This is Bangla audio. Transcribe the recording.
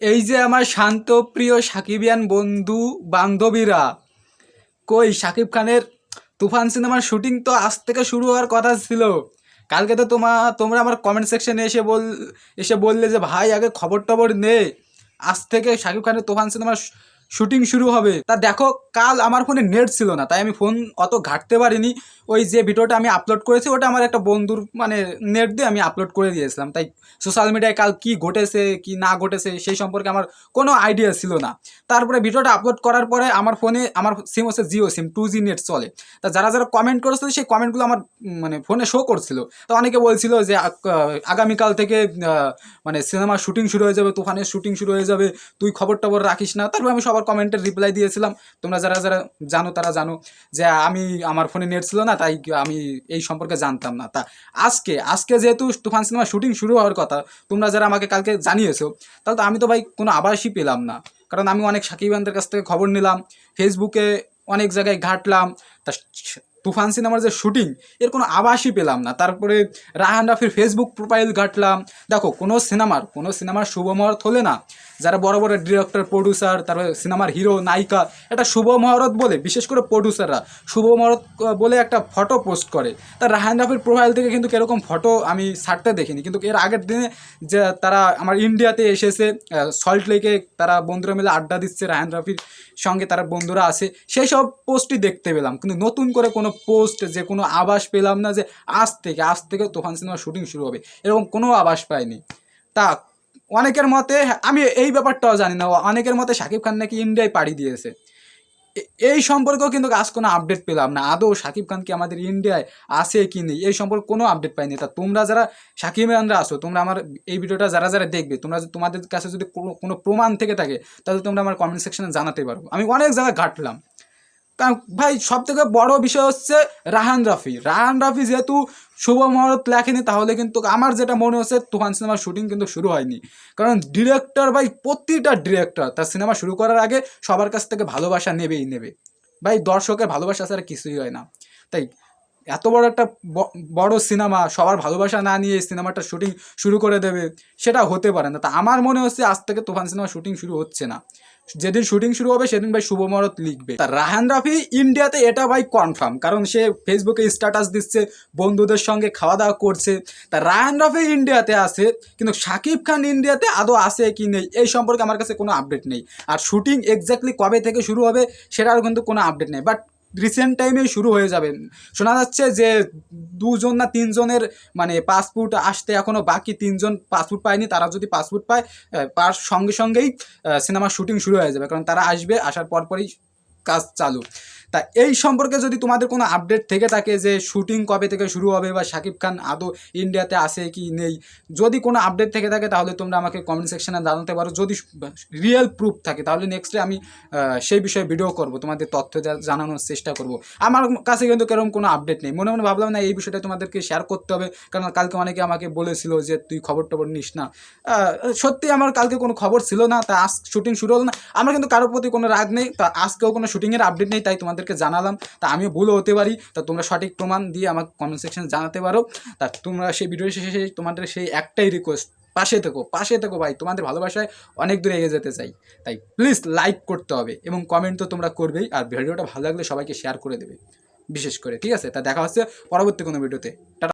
এই যে আমার শান্ত প্রিয় সাকিবিয়ান বন্ধু বান্ধবীরা, কই সাকিব খানের তুফান সিনেমার শুটিং তো আজ থেকে শুরু হওয়ার কথা ছিল। কালকে তো তোমা, তোমরা আমার কমেন্ট সেকশনে এসে বল, এসে বললে যে, ভাই, আগে খবর টবর নে। আজ থেকে সাকিব খানের তুফান সিনেমার শুটিং শুরু হবে। তা দেখো, কাল আমার ফোনে নেট ছিল না, তাই আমি ফোন অত ঘাটতে পারিনি। ওই যে ভিডিওটা আমি আপলোড করেছি, ওটা আমার একটা বন্ধুর মানে নেট দিয়ে আমি আপলোড করে দিয়েছিলাম। তাই সোশ্যাল মিডিয়ায় কাল কি ঘটেছে, কি না ঘটেছে, সেই সম্পর্কে আমার কোনো আইডিয়া ছিল না। তারপরে ভিডিওটা আপলোড করার পরে আমার ফোনে, আমার সিম হচ্ছে Jio SIM two G net চলে। তা যারা যারা কমেন্ট করেছিল, সেই কমেন্টগুলো আমার মানে ফোনে শো করছিল। তো অনেকে বলছিল যে আগামীকাল থেকে মানে সিনেমার শুটিং শুরু হয়ে যাবে, তুফানের শুটিং শুরু হয়ে যাবে, তুই খবর টবর রাখিস না। তারপরে আমি সবার কমেন্টের রিপ্লাই দিয়েছিলাম। তোমরা যারা যারা জানো তারা জানো যে আমি, আমার ফোনে নেট ছিল না, তাই আমি এই সম্পর্কে জানতাম না। তা আজকে আজকে যেহেতু তুফান সিনেমা শুটিং শুরু হওয়ার কথা, তোমরা যারা আমাকে কালকে জানিয়েছো, তাহলে তো আমি তো ভাই কোনো আবাসই পেলাম না। কারণ আমি অনেক সাকিবানদের কাছ থেকে খবর নিলাম ফেসবুকে অনেক জায়গায় ঘাটলাম, তা তুফান সিনেমার যে শুটিং এর কোনো আবাসই পেলাম না। তারপরে রাহান রাফির ফেসবুক প্রোফাইল ঘাটলাম। দেখো, কোনো সিনেমার কোনো সিনেমার শুভ হলে না যারা বড় বড় ডিরেক্টর প্রডিউসার তারপরে সিনেমার হিরো নায়িকা, এটা শুভ মহরত বলে, বিশেষ করে প্রডিউসাররা শুভ মহরত বলে একটা ফটো পোস্ট করে। তার রাহান রাফির প্রোফাইল থেকে কিন্তু এরকম ফটো আমি ছাড়তে দেখিনি। কিন্তু এর আগের দিনে যে তারা আমার ইন্ডিয়াতে এসেছে সল্ট লেকে তারা বন্ধুরা মিলে আড্ডা দিচ্ছে রাহান রাফির সঙ্গে তারা বন্ধুরা আছে, সেই সব পোস্টই দেখতে পেলাম। কিন্তু নতুন করে কোনো পোস্ট যে কোনো আভাস পেলাম না যে আজ থেকে আজ থেকে তুফান সিনেমার শুটিং শুরু হবে। এরকম কোনো আভাস পাইনি। তা অনেকের মতে, আমি এই ব্যাপারটাও জানি না, অনেকের মতে শাকিব খান নাকি ইন্ডিয়ায় পাড়ি দিয়েছে। এই সম্পর্কেও কিন্তু আজ কোনো আপডেট পেলাম না। আদৌ শাকিব খান কি আমাদের ইন্ডিয়ায় আছে কি নেই, এই সম্পর্কে কোনো আপডেট পাইনি। তা তোমরা যারা সাকিব খানরা আসো তোমরা আমার এই ভিডিওটা যারা যারা দেখবে, তোমরা তোমাদের কাছে যদি কোনো প্রমাণ থেকে থাকে, তাহলে তোমরা আমার কমেন্ট সেকশনে জানাতে পারো। আমি অনেক জায়গায় ঘাটলাম। ভাই সব থেকে বড় বিষয় হচ্ছে রাহান রাফি। রাহান রাফি যেহেতু শুভ মহরত লেখেনি, তাহলে কিন্তু আমার যেটা মনে হচ্ছে, তুফান সিনেমার শুটিং কিন্তু শুরু হয়নি। কারণ ডিরেক্টর ভাই, প্রতিটা ডিরেক্টর তার সিনেমা শুরু করার আগে সবার কাছ থেকে ভালোবাসা নেবেই নেবে। ভাই, দর্শকের ভালোবাসা ছাড়া কিছুই হয় না। তাই এত বড় একটা বড় সিনেমা, সবার ভালোবাসা না নিয়ে সিনেমাটা শুটিং শুরু করে দেবে, সেটা হতে পারে না। তা আমার মনে হচ্ছে আজ থেকে তুফান সিনেমা শুটিং শুরু হচ্ছে না। যেদিন শুটিং শুরু হবে, সেদিন ভাই শুভ মরত লিখবে। রাহান রাফি ইন্ডিয়াতে এটা ভাই কনফার্ম কারণ সে ফেসবুকে স্ট্যাটাস দিচ্ছে, বন্ধুদের সঙ্গে খাওয়া দাওয়া করছে। তা রাহান রাফি ইন্ডিয়াতে আছে, কিন্তু শাকিব খান ইন্ডিয়াতে আদৌ আছে কি নেই, এই সম্পর্কে আমার কাছে কোনো আপডেট নেই। আর শুটিং এক্স্যাক্টলি কবে থেকে শুরু হবে, সেটারও কিন্তু কোনো আপডেট নেই। বাট রিসেন্ট টাইমে শুরু হয়ে যাবে। শোনা যাচ্ছে যে দুজন না তিনজনের মানে পাসপোর্ট আসতে এখনও বাকি তিনজন পাসপোর্ট পায়নি, তারা যদি পাসপোর্ট পায় পার সঙ্গে সঙ্গেই সিনেমার শুটিং শুরু হয়ে যাবে, কারণ তারা আসবে, আসার পরপরই কাজ চালু। তা এই সম্পর্কে যদি তোমাদের কোনো আপডেট থেকে থাকে যে শুটিং কবে থেকে শুরু হবে বা শাকিব খান আদৌ ইন্ডিয়াতে আসে কি নেই, যদি কোনো আপডেট থেকে থাকে তাহলে তোমরা আমাকে কমেন্ট সেকশনে জানাতে পারো। যদি রিয়েল প্রুফ থাকে তাহলে নেক্সটে আমি সেই বিষয়ে ভিডিও করব, তোমাদের তথ্য জানানোর চেষ্টা করব। আমার কাছে কিন্তু কেরকম কোনো আপডেট নেই। মনে মনে ভাবলাম না এই বিষয়টা তোমাদেরকে শেয়ার করতে হবে, কারণ কালকে অনেকে আমাকে বলেছিল যে তুই খবর টবর নিস না। সত্যি আমার কালকে কোনো খবর ছিল না, তা আজ শুটিং শুরু হলো না। আমার কিন্তু কারোর প্রতি কোনো রাগ নেই, তা আজকেও কোনো শুটিংয়ের আপডেট নেই, তাই তোমাদেরকে জানালাম। তা আমিও ভুলও হতে পারি। তা তোমরা সঠিক প্রমাণ দিয়ে আমাকে কমেন্ট সেকশনে জানাতে পারো। তা তোমরা সেই ভিডিও শেষে তোমাদের সেই একটাই রিকোয়েস্ট পাশে থেকো পাশে থেকো ভাই। তোমাদের ভালোবাসায় অনেক দূরে এগিয়ে যেতে চাই। তাই প্লিজ লাইক করতে হবে এবং কমেন্ট তো তোমরা করবেই। আর ভিডিওটা ভালো লাগলে সবাইকে শেয়ার করে দেবে। বিশেষ করে, ঠিক আছে? তা দেখা হচ্ছে পরবর্তী কোনো ভিডিওতে টাটা